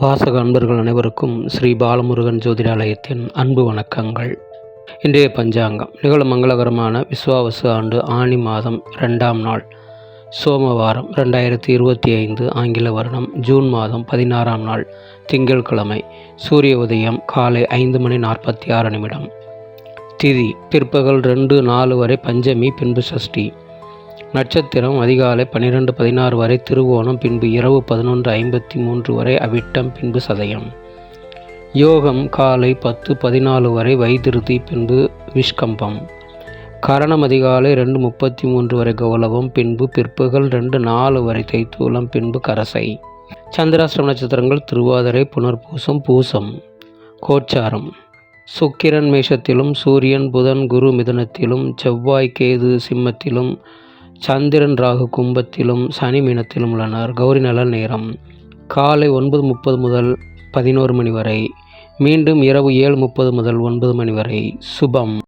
வாசக அன்பர்கள் அனைவருக்கும் ஸ்ரீ பாலமுருகன் ஜோதிடாலயத்தின் அன்பு வணக்கங்கள். இன்றைய பஞ்சாங்கம் நிகழும் மங்களகரமான விஸ்வாவசு ஆண்டு ஆணி மாதம் ரெண்டாம் நாள் சோமவாரம் ரெண்டாயிரத்தி இருபத்தி ஐந்து ஆங்கில வருடம் ஜூன் மாதம் பதினாறாம் நாள் திங்கட்கிழமை சூரிய உதயம் காலை ஐந்து மணி நாற்பத்தி ஆறு நிமிடம். திதி பிற்பகல் ரெண்டு நாலு வரை பஞ்சமி பின்பு சஷ்டி. நட்சத்திரம் அதிகாலை பன்னிரெண்டு பதினாறு வரை திருவோணம் பின்பு இரவு பதினொன்று ஐம்பத்தி மூன்று வரை அவிட்டம் பின்பு சதயம். யோகம் காலை பத்து பதினாலு வரை வைத்திருதி பின்பு விஷ்கம்பம். கரணம் அதிகாலை ரெண்டு முப்பத்தி மூன்று வரை கௌலவம் பின்பு பிற்பகல் ரெண்டு நாலு வரை தைத்தூலம் பின்பு கரசை. சந்திராஷ்டிரம் நட்சத்திரங்கள் திருவாதிரை புனர்பூசம் பூசம். கோச்சாரம். சுக்கிரன் மேஷத்திலும் சூரியன் புதன் குரு மிதனத்திலும் செவ்வாய் கேது சிம்மத்திலும் சந்திரன் ராகு கும்பத்திலும் சனி மீனத்திலும் உள்ளனர். கௌரி நல நேரம் காலை ஒன்பது முப்பது முதல் பதினோரு மணி வரை. மீண்டும் இரவு ஏழு முப்பது முதல் ஒன்பது மணி வரை. சுபம்.